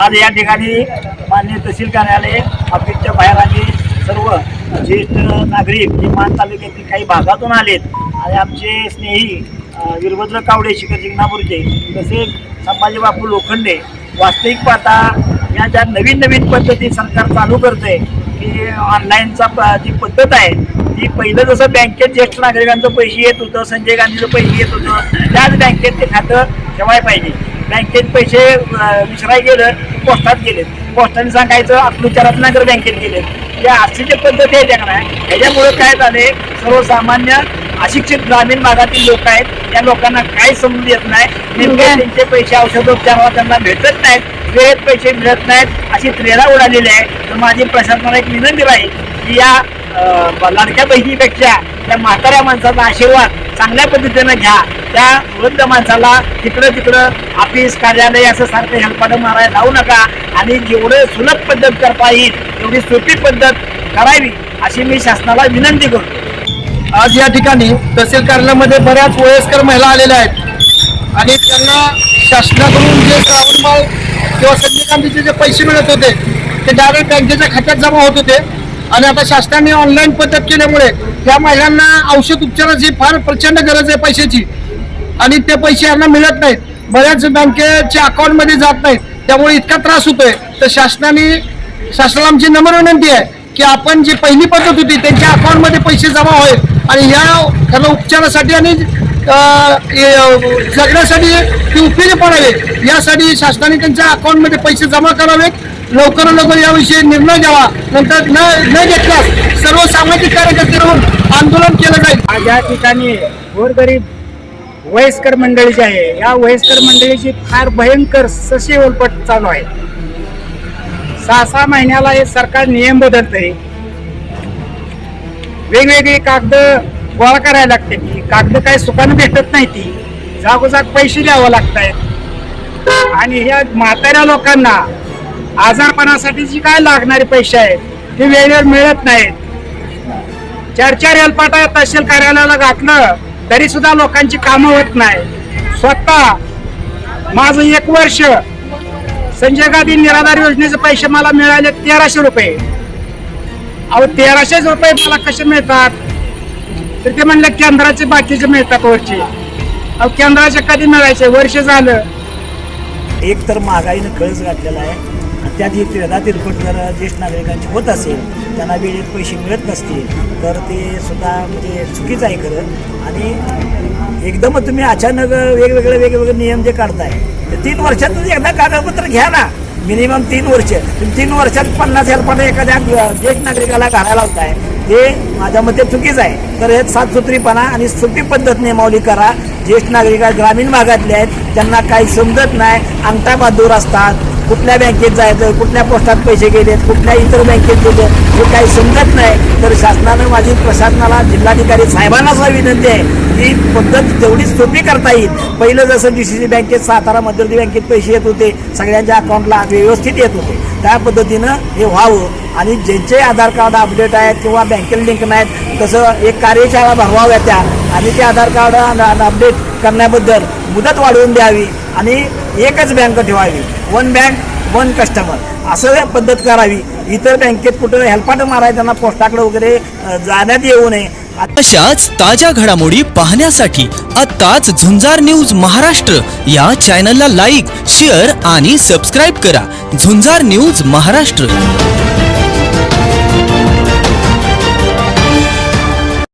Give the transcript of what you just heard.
आज या ठिकाणी मान्य तहसील कार्यालय ऑफिसच्या बाहेर आले. सर्व ज्येष्ठ नागरिक जे मान तालुक्यातील काही भागातून आलेत. आणि आमचे स्नेही वीरभद्र कावडे शिखर जिंगणापूरचे तसेच संभाजी बापू लोखंडे वास्तविक पाहता या ज्या नवीन नवीन पद्धती सरकार चालू करते की ऑनलाईनचा प- जी पद्धत आहे ती पहिलं जसं बँकेत ज्येष्ठ नागरिकांचं पैसे येत होतं संजय गांधीचं पैसे येत होतं त्याच बँकेत ते खातं ठेवायला पाहिजे. बँकेत पैसे विसराय गेलं पोस्टात गेले पोस्टाने सांगायचं अकलूच्या रत्नागर बँकेत गेले या अशी जे पद्धती आहे त्या ह्याच्यामुळे काय झाले सर्वसामान्य अशिक्षित ग्रामीण भागातील लोक आहेत. या लोकांना काही समजून येत नाही? नेमके त्यांचे पैसे औषधोपचाराला त्यांना भेटत नाहीत. वेळेत पैसे मिळत नाहीत. अशी त्रेडा उडालेली आहे. तर माझी प्रशासनाला एक विनंती राहील की या लाडक्या बहिणीपेक्षा त्या म्हाताऱ्या माणसाचा आशीर्वाद चांगल्या पद्धतीनं घ्या. त्या वृद्ध माणसाला तिकडं तिकडं ऑफिस कार्यालय असं सारखं हेल्पाडं मारायला लावू नका. आणि जेवढं सुलभ पद्धत करता येईल तेवढी सोपी पद्धत करावी अशी मी शासनाला विनंती करतो. आज या ठिकाणी तहसील कार्यालयामध्ये बऱ्याच वयस्कर महिला आलेल्या आहेत. आणि त्यांना शासनाकडून जे श्रावणबाळ किंवा संजयकांतीचे जे पैसे मिळत होते ते डायरेक्ट बँकेच्या खात्यात जमा होत होते. आणि आता शासनाने ऑनलाईन पद्धत केल्यामुळे त्या महिलांना औषध उपचाराची फार प्रचंड गरज आहे पैशाची. आणि ते पैसे यांना मिळत नाहीत. बऱ्याच बँकेच्या अकाउंटमध्ये जात नाहीत. त्यामुळे इतका त्रास होतोय. तर शासनाने शासनाला आमची नम्र विनंती आहे की आपण जी पहिली पद्धत होती त्यांच्या अकाउंटमध्ये पैसे जमा होईल. आणि ह्या त्यांना उपचारासाठी आणि जगण्यासाठी ती उपयोगी पडावे यासाठी शासनाने त्यांच्या अकाउंटमध्ये पैसे जमा करावेत. लवकरात लवकर याविषयी निर्णय घ्यावा. नंतर न न घेतल्यास सर्व सामाजिक कार्यकर्ते राहून आंदोलन केलं जाईल. आज या ठिकाणी गोरगरीब वयस्कर मंडळी जी आहे या वयस्कर मंडळीची फार भयंकर सशी ओलपट चालू आहे. सहा सहा महिन्याला हे सरकार नियम बदलते वेगवेगळी कागद गोळा करायला लागते. ती कागद काय सुखानं भेटत नाही ती. जागोजाग पैसे द्यावं लागत आणि ह्या म्हाताऱ्या लोकांना आजारपणासाठी जी काय लागणारे पैसे आहेत ते वेळेवर मिळत नाहीत. चार चार हेलपाटा तहसील कार्यालयाला घातलं तरी सुद्धा लोकांची कामं होत नाही. स्वतः माझं एक वर्ष संजय गांधी निराधार योजनेचे पैसे मला मिळाले तेराशे रुपये. अहो तेराशेच रुपये मला कसे मिळतात? तर ते म्हणलं केंद्राचे बाकीचे मिळतात वरचे. अहो केंद्राचे कधी मिळायचे? वर्ष झालं. एक तर महागाईनं कळस घातलेला आहे. आणि त्यात ही तिरदा तिरपट जर ज्येष्ठ नागरिकांची होत असेल त्यांना वेळेत पैसे मिळत नसतील तर ते सुद्धा म्हणजे चुकीचं आहे खरं. आणि एकदम तुम्ही अचानक वेगवेगळे वेगवेगळे नियम जे काढताय तर तीन वर्षातून एकदा कागदपत्र घ्या ना. मिनिमम तीन वर्ष. तीन वर्षात पन्नास हेल्पानं एखाद्या ज्येष्ठ नागरिकाला घालायला लावताय. हे माझ्या मते चुकीचं आहे. तर हे सातसूत्रीपणा आणि सोपी पद्धत नियमावली करा. ज्येष्ठ नागरिक ग्रामीण भागातले आहेत त्यांना काही समजत नाही अंगठा बहादूर असतात. कुठल्या बँकेत जायचं कुठल्या पोस्टात पैसे गेलेत कुठल्या इतर बँकेत गेले हे काही समजत नाही. तर शासनानं माझी प्रशासनाला जिल्हाधिकारी साहेबांना सुद्धा विनंती आहे की पद्धत तेवढी सोपी करता येईल. पहिलं जसं डी सी सी बँकेत सातारा मध्यवर्ती बँकेत पैसे येत होते सगळ्यांच्या अकाउंटला व्यवस्थित येत होते. त्या पद्धतीनं हे व्हावं. आणि ज्यांचे आधार कार्ड अपडेट आहेत किंवा बँकेला लिंक नाहीत तसं एक कार्यशाळा भरवाव्या त्या. आणि ते आधार कार्ड अपडेट करण्याबद्दल मुदत वाढवून द्यावी आणि एकच बँक ठेवावी. वन बँक वन कस्टमर असं पद्धत करावी. इतर बँकेत कुठं हेल्पाट मारायला त्यांना पोस्टाकडे वगैरे जाण्यात येऊ नये. अशाच ताज्या घडामोडी पाहण्यासाठी आत्ताच झुंजार न्यूज महाराष्ट्र या चॅनलला लाईक शेअर आणि सबस्क्राईब करा. झुंजार न्यूज महाराष्ट्र.